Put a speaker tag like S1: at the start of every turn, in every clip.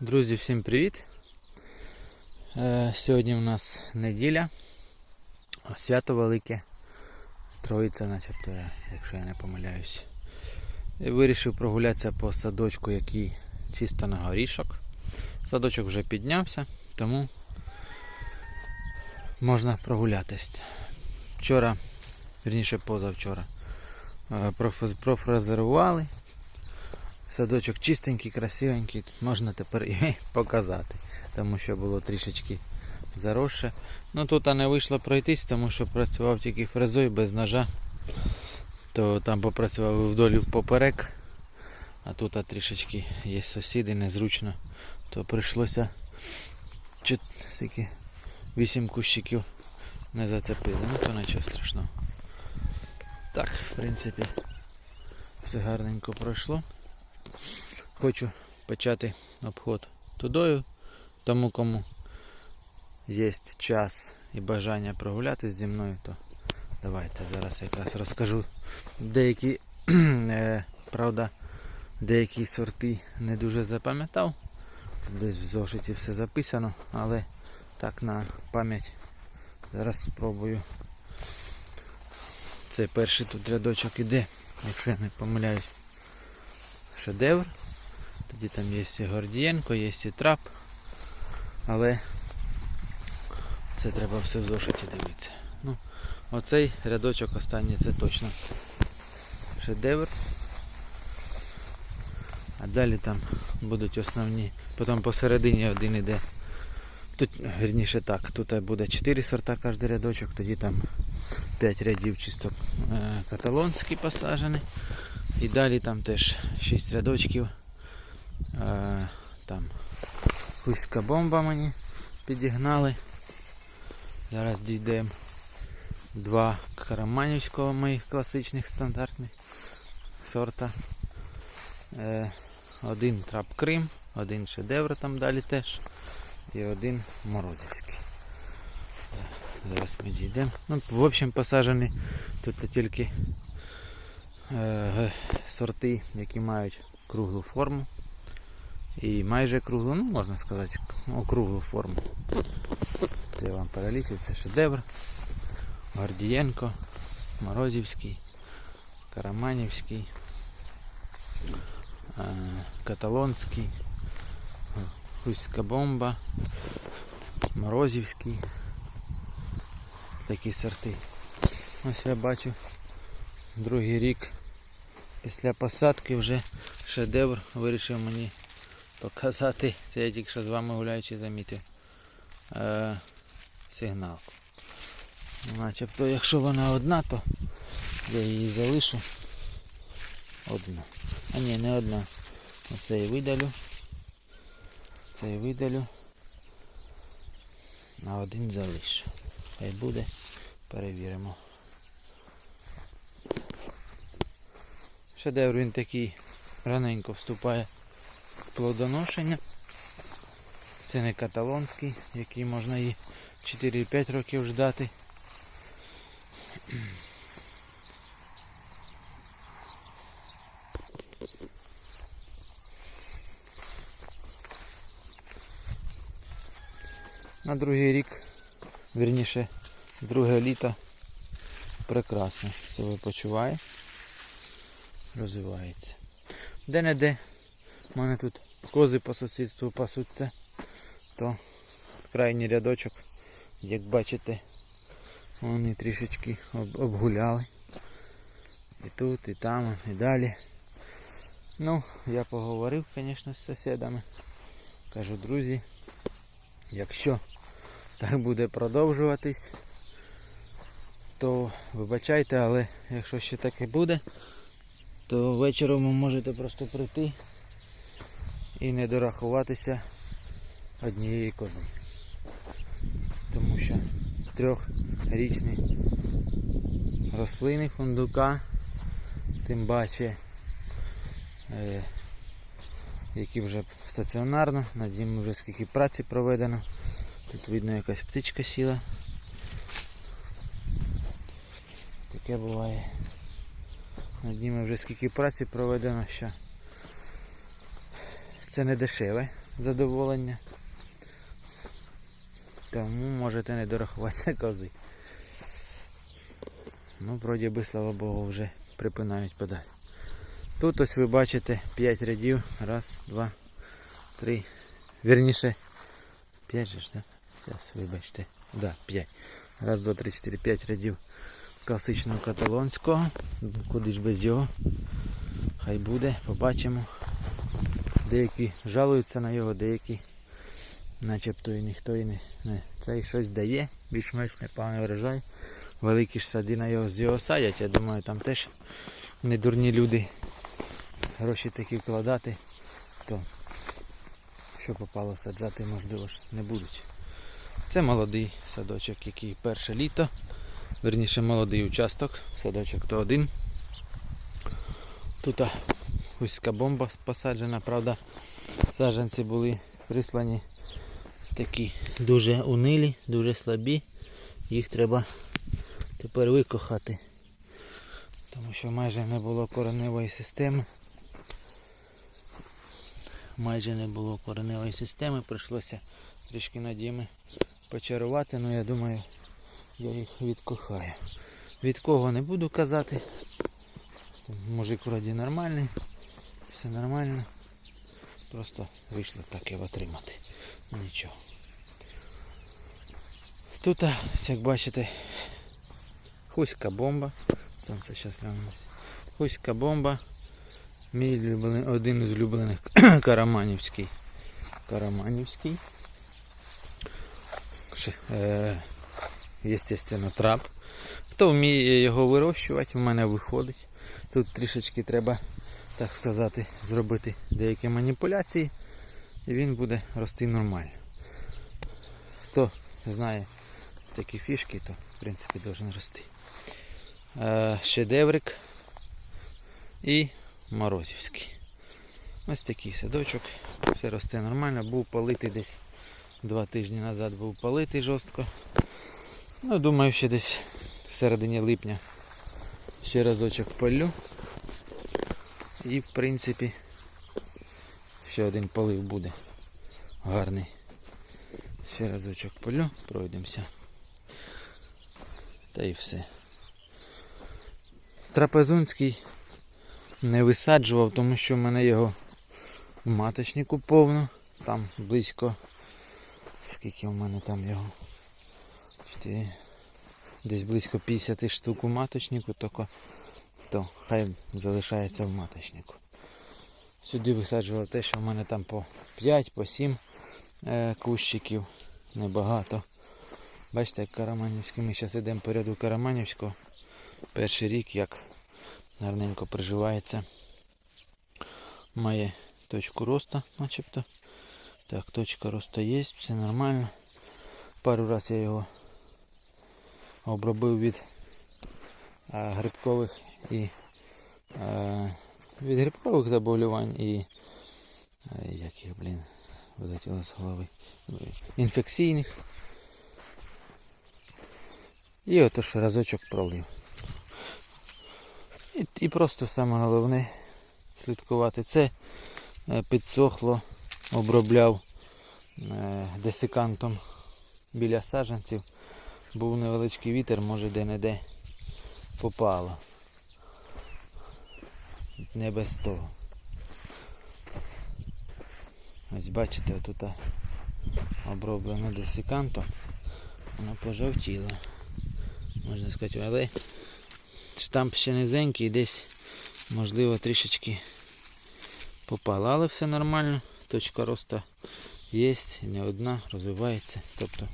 S1: Друзі, всім привіт! Е, Сьогодні у нас неділя, свято велике, Троїця, начебто, якщо я не помиляюсь. І вирішив прогулятися по садочку, який чисто на горішок. Садочок вже піднявся, тому можна прогулятись. Вчора, вірніше позавчора, е, проф- профрезерували. Садочок чистенький, красивенький, тут можна тепер і показати, тому що було трішечки заросше. Ну тут не вийшло пройтись, тому що працював тільки фрезою без ножа, то там попрацював вдоль поперек, а тут а, трішечки є сусіди, незручно, то прийшлося чот, скільки, 8 кущиків не зацепили, ну то нічого страшного. Так, в принципі, все гарненько пройшло. Хочу почати обход тудою, тому кому є час і бажання прогулятися зі мною, то давайте зараз якраз розкажу деякі, е, правда, деякі сорти не дуже запам'ятав. Десь в зошиті все записано, але так на пам'ять зараз спробую. Це перший тут рядочок іде, якщо я не помиляюсь шедевр. Тоді там є і Гордієнко, є і трап. Але це треба все в зошиті дивитися. Ну, оцей рядочок останній це точно шедевр. А далі там будуть основні. Потім посередині один іде. Тут, вірніше так, тут буде 4 сорта кожен рядочок, тоді там 5 рядів чисто е, каталонські посаджені. І далі там теж 6 рядочків. Е, там хуська бомба мені підігнали. Зараз дійдемо два караманівського моїх класичних стандартних сорта. Е, один трап Крим, один шедевр там далі теж. І один морозівський. Е, Зараз ми дійдемо. Ну, в общем, посаджені тут тільки е, сорти, які мають круглу форму. І майже круглу, ну можна сказати, округлу форму. Це вам перелічив, це шедевр, Гордієнко, Морозівський, Караманівський, е, Каталонський, Хуська бомба, Морозівський. Такі сорти. Ось я бачу другий рік після посадки вже шедевр вирішив мені показати. Це я тільки що з вами гуляючи замітив е, сигналку. Начебто, якщо вона одна, то я її залишу одну. А ні, не одна. Оце я видалю. Це я видалю. А один залишу. Хай буде. Перевіримо. Шедевр він такий раненько вступає в плодоношення. Це не каталонський, який можна і 4-5 років ждати. На другий рік, вірніше, друге літо прекрасно себе почуває, розвивається. Де-не-де в мене тут кози по сусідству пасуться, то крайній рядочок, як бачите, вони трішечки об- обгуляли. І тут, і там, і далі. Ну, я поговорив, звісно, з сусідами. Кажу, друзі, якщо так буде продовжуватись, то вибачайте, але якщо ще таке буде, то вечором ви можете просто прийти і не дорахуватися однієї кози. Тому що трьохрічні рослини фундука, тим паче, е, які вже стаціонарно, над ними вже скільки праці проведено. Тут видно якась птичка сіла. Таке буває. Над ними вже скільки праці проведено, що це не дешеве. задоволення. Тому можете не дорахуватися кози. Ну, вроді би, слава Богу, вже припинають подати. Тут ось ви бачите 5 рядів. Раз, два, три. Вірніше. 5 же ж, так? Зараз вибачте. Да, 5. Раз, два, три, чотири, п'ять рядів класичного каталонського. Куди ж без його? Хай буде, побачимо. Деякі жалуються на його, деякі начебто і ніхто і не, не цей щось дає, більш-менш непоганий врожай. Великі ж сади на його з його садять, я думаю, там теж не дурні люди гроші такі вкладати, то що попало саджати, можливо ж не будуть. Це молодий садочок, який перше літо. Верніше молодий участок, садочок то один. Тут гуська бомба посаджена, правда, саджанці були прислані такі дуже унилі, дуже слабі. Їх треба тепер викохати. Тому що майже не було кореневої системи. Майже не було кореневої системи, прийшлося трішки надіми почарувати, але я думаю, я їх відкохаю. Від кого не буду казати. Мужик вроді нормальний, все нормально. Просто вийшло так його отримати. Нічого. Тут, як бачите, хуська бомба. Сонце зараз глянеться. Хуська бомба. Мій улюблений, один із улюблених Караманівський. Караманівський. Е, естественно, трап. Хто вміє його вирощувати, в мене виходить. Тут трішечки треба, так сказати, зробити деякі маніпуляції, і він буде рости нормально. Хто знає такі фішки, то в принципі должен рости. Шедеврик і морозівський. Ось такий садочок. Все росте нормально. Був политий десь два тижні назад був политий жорстко. Ну, думаю, ще десь в середині липня ще разочок полю. І в принципі ще один полив буде гарний. Ще разочок полю, пройдемося. Та і все. Трапезунський не висаджував, тому що в мене його в маточнику повно. Там близько. Скільки в мене там його? Чотири. Десь близько 50 штук у маточнику, тільки то хай залишається в маточнику. Сюди висаджував те, що в мене там по 5, по 7 е, кущиків. Небагато. Бачите, як Караманівський. Ми зараз йдемо по ряду Караманівського. Перший рік як гарненько приживається. Має точку росту, начебто. Так, точка росту є, все нормально. Пару раз я його обробив від грибкових і від грибкових заболювань і а, як їх, блін, вилетіло з голови. Інфекційних. І ото ж разочок пролив. І, і просто саме головне слідкувати. Це е, підсохло, обробляв е, десикантом біля саджанців. Був невеличкий вітер, може де-не-де попало. Не без того. Ось бачите, отут оброблено десикантом. Воно пожовтіло. Можна сказати, але штамп ще низенький, десь можливо трішечки попало, але все нормально. Точка росту є, не одна, розвивається. Тобто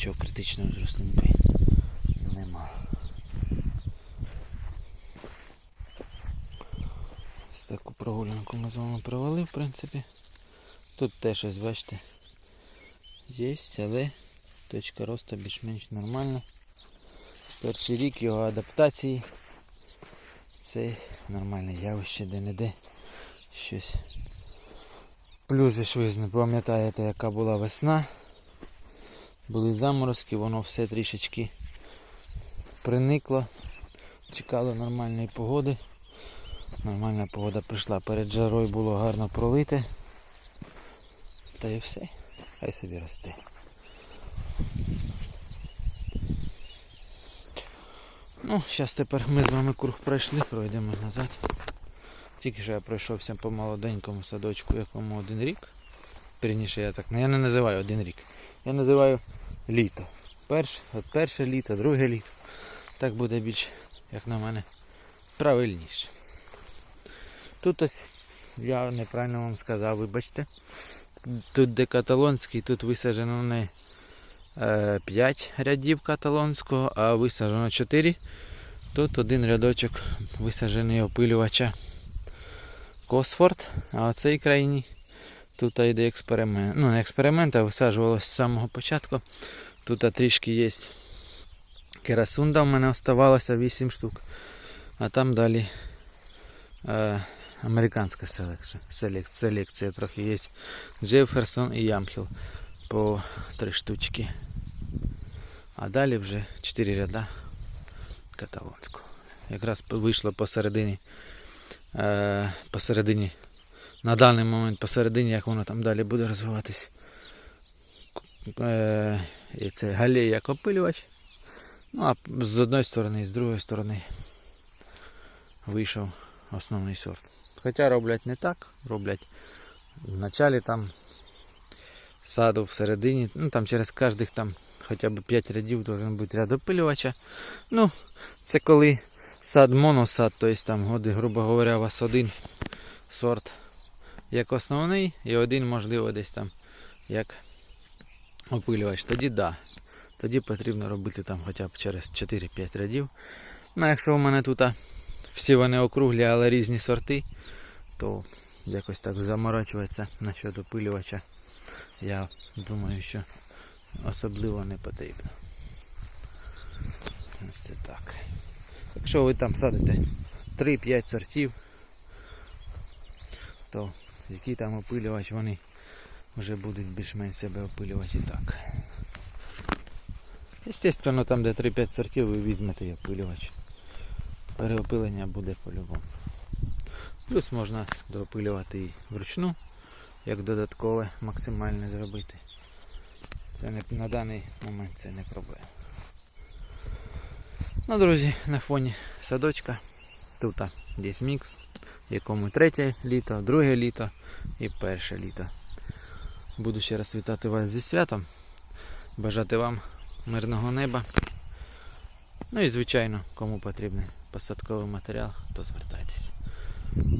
S1: нічого критичного з рослинкою нема. Ось таку прогулянку ми з вами провели, в принципі. Тут теж ось бачите. Є, але точка росту більш-менш нормальна. Перший рік його адаптації. Це нормальне явище де-не-де. Щось. Плюс ж ви не пам'ятаєте, яка була весна. Були заморозки, воно все трішечки приникло. Чекало нормальної погоди. Нормальна погода прийшла. Перед жарою було гарно пролите. Та і все. Хай собі росте. Ну, зараз тепер ми з вами круг пройшли, пройдемо назад. Тільки що я пройшовся по молоденькому садочку, якому один рік. Вірніше, я так. Ну я не називаю один рік. Я називаю літо. Перше, от перше літо, друге літо. Так буде більш, як на мене, правильніше. Тут ось я неправильно вам сказав, вибачте. Тут де каталонський, тут висаджено не 5 рядів каталонського, а висаджено 4. Тут один рядочок висаджений опилювача Косфорд, а в цій країні тут йде експеримент. Ну, не експеримент, а висаджувалося з самого початку. Тут трішки є керасунда, в мене оставалося 8 штук. А там далі е, американська селекція. Селекція, селекція трохи є. Джеферсон і Ямхіл по 3 штучки. А далі вже 4 ряда каталонського. Якраз вийшло посередині, е, посередині, на даний момент посередині, як воно там далі буде розвиватись. Е, і це галей як опилювач. Ну, а з одної сторони і з другої сторони вийшов основний сорт. Хоча роблять не так, роблять в началі там саду всередині, ну там через кожних там хоча б 5 рядів должен бути ряд опилювача. Ну, це коли сад моносад, тобто там, годи, грубо говоря, у вас один сорт як основний і один, можливо, десь там як опилювач. Тоді да. Тоді потрібно робити там хоча б через 4-5 рядів. Ну, якщо у мене тут всі вони округлі, але різні сорти, то якось так заморачуватися насчет опилювача. Я думаю, що особливо не потрібно. Ось це так. Якщо ви там садите 3-5 сортів, то який там опилювач, вони вже будуть більш-менш себе опилювати і так. Естественно, там де 3-5 сортів ви візьмете і опилювач. Переопилення буде по-любому. Плюс можна доопилювати і вручну, як додаткове максимальне зробити. Це не, на даний момент це не проблема. Ну, друзі, на фоні садочка тут є мікс, в якому третє літо, друге літо і перше літо. Буду ще раз вітати вас зі святом, бажати вам мирного неба. Ну і звичайно, кому потрібний посадковий матеріал, то звертайтесь.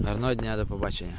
S1: Гарного дня, до побачення.